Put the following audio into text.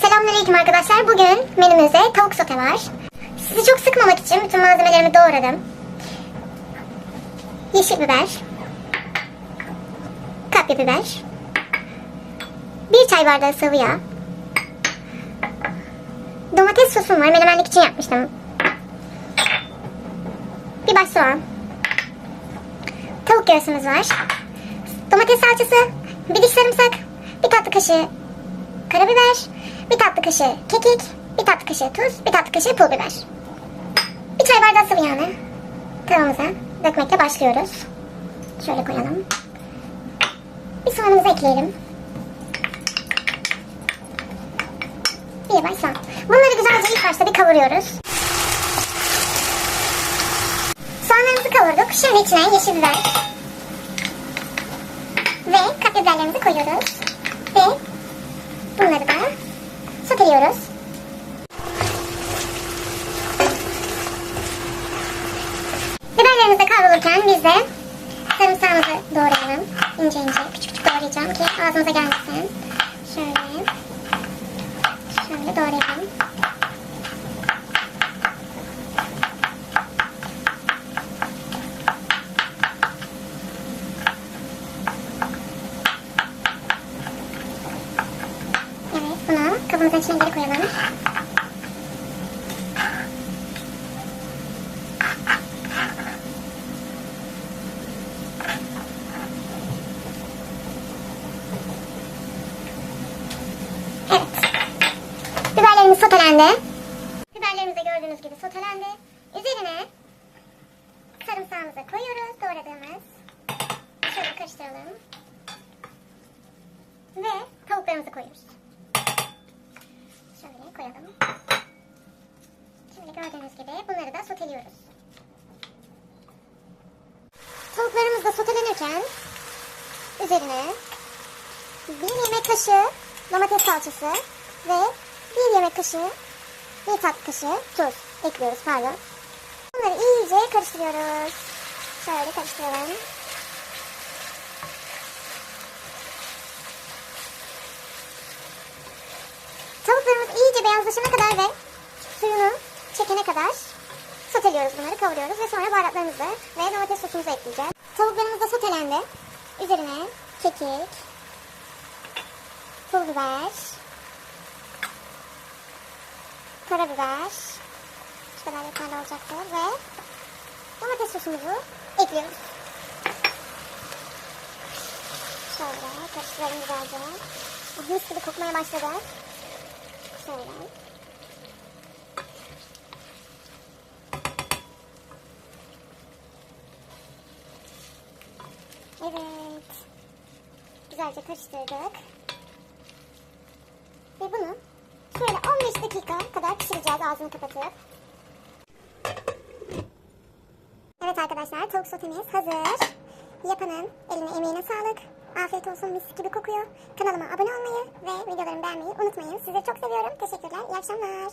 Selamünaleyküm arkadaşlar. Bugün menümüzde tavuk sote var. Sizi çok sıkmamak için bütün malzemelerimi doğradım. Yeşil biber. Kapya biber. Bir çay bardağı sıvı yağ. Domates sosum var. Menemenlik için yapmıştım. Bir baş soğan. Tavuk göğsümüz var. Domates salçası. Bir diş sarımsak. Bir tatlı kaşığı karabiber, bir tatlı kaşığı kekik, bir tatlı kaşığı tuz, bir tatlı kaşığı pul biber. Bir çay bardağı sıvı yağını tavamıza dökmekle başlıyoruz. Şöyle koyalım. Bir soğanımızı ekleyelim. Bir baş soğan. Bunları güzelce ilk başta bir kavuruyoruz. Soğanlarımızı kavurduk. Şimdi içine yeşil biber ve kapya biberlerimizi koyuyoruz. Ve Bunları da soteliyoruz. Biberlerimiz kavrulurken biz de sarımsağımızı doğrayalım. İnce ince küçük küçük doğrayacağım ki ağzımıza gelmesin. Şöyle. Şöyle doğrayalım. Kabımızın içine geri koyalım. Evet. Biberlerimiz sotelendi. Biberlerimiz gördüğünüz gibi sotelendi. Üzerine sarımsağımızı koyuyoruz doğradığımız. Şöyle karıştıralım. Ve tavuklarımızı koyuyoruz. Şöyle koyalım. Şimdi gördüğünüz gibi bunları da soteliyoruz. Tavuklarımız da sotelenirken üzerine bir yemek kaşığı domates salçası ve bir yemek kaşığı bir tatlı kaşığı tuz ekliyoruz pardon. Bunları iyice karıştırıyoruz. Şöyle karıştıralım. Tavuklarımız beyazlaşana kadar ve suyunu çekene kadar soteliyoruz bunları, kavuruyoruz ve sonra baharatlarımızı ve domates sosumuzu ekleyeceğiz. Tavuklarımız da sotelendi. Üzerine kekik, pul biber, karabiber, şu kadar yeterli olacaktır ve domates sosumuzu ekliyoruz. Şöyle karıştıralım güzelce. Mis gibi kokmaya başladı. Şöyle. Evet. Güzelce karıştırdık. Ve bunu şöyle 15 dakika kadar pişireceğiz ağzını kapatıp. Evet arkadaşlar tavuk sotemiz hazır. Yapanın eline emeğine sağlık. Afiyet olsun mis gibi kokuyor. Kanalıma abone olmayı ve videolarımı beğenmeyi unutmayın. Sizi çok seviyorum. Teşekkürler. İyi akşamlar.